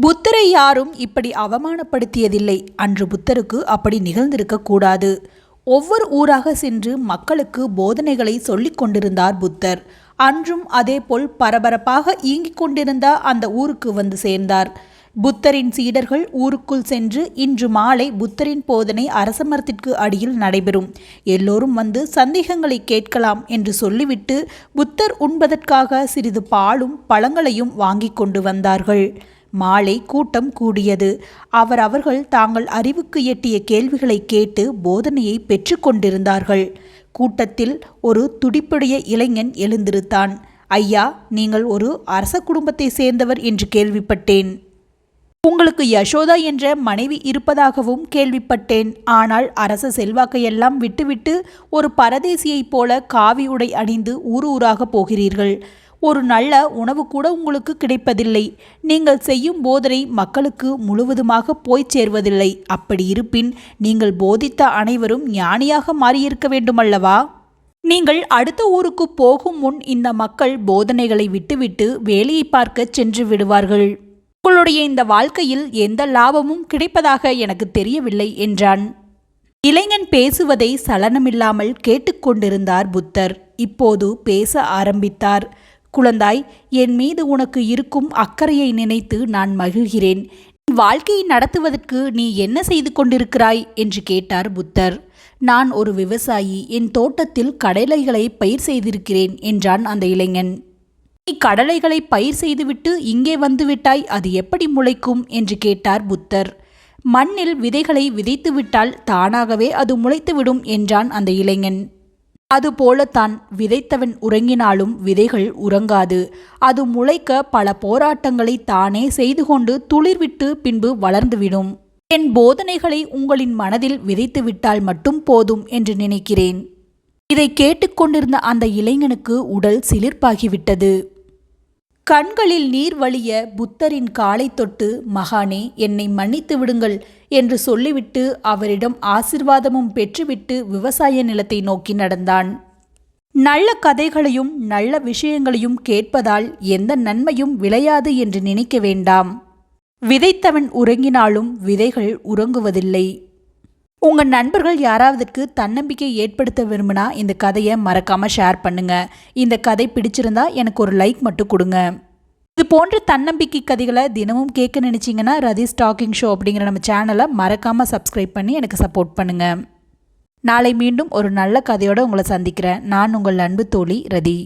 புத்தரை யாரும் இப்படி அவமானப்படுத்தியதில்லை. அன்று புத்தருக்கு அப்படி நிகழ்ந்திருக்கக்கூடாது ஒவ்வொரு ஊராக சென்று மக்களுக்கு போதனைகளை சொல்லிக் கொண்டிருந்தார் புத்தர். அன்றும் அதேபோல் பரபரப்பாக இயங்கிக் கொண்டிருந்த அந்த ஊருக்கு வந்து சேர்ந்தார். புத்தரின் சீடர்கள் ஊருக்குள் சென்று இன்று மாலை புத்தரின் போதனை அரசமரத்திற்கு அடியில் நடைபெறும். எல்லோரும் வந்து சந்தேகங்களை கேட்கலாம் என்று சொல்லிவிட்டு புத்தர் உண்பதற்காக சிறிது பாலும் பழங்களையும் வாங்கி கொண்டு வந்தார்கள். மாலை கூட்டம் கூடியது. அவர் அவர்கள் தாங்கள் அறிவுக்கு எட்டிய கேள்விகளை கேட்டு போதனையை பெற்று கொண்டிருந்தார்கள் கூட்டத்தில் ஒரு துடிப்புடைய இளைஞன் எழுந்திருத்தான் ஐயா நீங்கள் ஒரு அரச குடும்பத்தை சேர்ந்தவர் என்று கேள்விப்பட்டேன். உங்களுக்கு யசோதா என்ற மனைவி இருப்பதாகவும் கேள்விப்பட்டேன். ஆனால் அரச செல்வாக்கையெல்லாம் விட்டுவிட்டு ஒரு பரதேசியைப் போல காவி உடை அணிந்து ஊர் ஊராக போகிறீர்கள். ஒரு நல்ல உணவு கூட உங்களுக்கு கிடைப்பதில்லை. நீங்கள் செய்யும் போதனை மக்களுக்கு முழுவதுமாக போய் சேர்வதில்லை. அப்படி இருப்பின் நீங்கள் போதித்த அனைவரும் ஞானியாக மாறியிருக்க வேண்டுமல்லவா? நீங்கள் அடுத்த ஊருக்கு போகும் முன் இந்த மக்கள் போதனைகளை விட்டுவிட்டு வேலையை பார்க்க சென்று விடுவார்கள். உங்களுடைய இந்த வாழ்க்கையில் எந்த லாபமும் கிடைப்பதாக எனக்கு தெரியவில்லை என்றான். இளைஞன் பேசுவதை சலனமில்லாமல் கேட்டுக்கொண்டிருந்தார் புத்தர். இப்போது பேச ஆரம்பித்தார். குழந்தாய் என் மீது உனக்கு இருக்கும் அக்கறையை நினைத்து நான் மகிழ்கிறேன். வாழ்க்கையை நடத்துவதற்கு நீ என்ன செய்து கொண்டிருக்கிறாய்? என்று கேட்டார் புத்தர். நான் ஒரு விவசாயி என் தோட்டத்தில் கடலைகளை பயிர் செய்திருக்கிறேன் என்றான் அந்த இளைஞன். நீ கடலைகளை பயிர் செய்துவிட்டு இங்கே வந்துவிட்டாய் அது எப்படி முளைக்கும்? என்று கேட்டார் புத்தர். மண்ணில் விதைகளை விதைத்துவிட்டால் தானாகவே அது முளைத்துவிடும் என்றான் அந்த இளைஞன். அதுபோலத்தான் விதைத்தவன் உறங்கினாலும் விதைகள் உறங்காது. அது முளைக்க பல போராட்டங்களை தானே செய்து கொண்டு துளிர்விட்டு பின்பு வளர்ந்துவிடும். என் போதனைகளை உங்களின் மனதில் விதைத்துவிட்டால் மட்டும் போதும் என்று நினைக்கிறேன். இதை கேட்டுக்கொண்டிருந்த அந்த இளைஞனுக்கு உடல் சிலிர்ப்பாகிவிட்டது. கண்களில் நீர் வழிய புத்தரின் காலை தொட்டு மகானே என்னை மன்னித்து விடுங்கள் என்று சொல்லிவிட்டு அவரிடம் ஆசிர்வாதமும் பெற்றுவிட்டு விவசாய நிலத்தை நோக்கி நடந்தான். நல்ல கதைகளையும் நல்ல விஷயங்களையும் கேட்பதால் எந்த நன்மையும் விளையாது என்று நினைக்க வேண்டாம். விதைத்தவன் உறங்கினாலும் விதைகள் உறங்குவதில்லை. உங்கள் நண்பர்கள் யாராவதுக்கு தன்னம்பிக்கை ஏற்படுத்த விரும்பினா இந்த கதையை மறக்காமல் ஷேர் பண்ணுங்கள் இந்த கதை பிடிச்சிருந்தா எனக்கு ஒரு லைக் மட்டும் கொடுங்க. இது போன்ற தன்னம்பிக்கை கதைகளை தினமும் கேட்க நினச்சிங்கன்னா ரதி ஸ்டாக்கிங் ஷோ அப்படிங்கிற நம்ம சேனலை மறக்காமல் சப்ஸ்கிரைப் பண்ணி எனக்கு சப்போர்ட் பண்ணுங்கள் நாளை மீண்டும் ஒரு நல்ல கதையோடு உங்களை சந்திக்கிறேன். நான் உங்கள் அன்பு தோழி ரதி.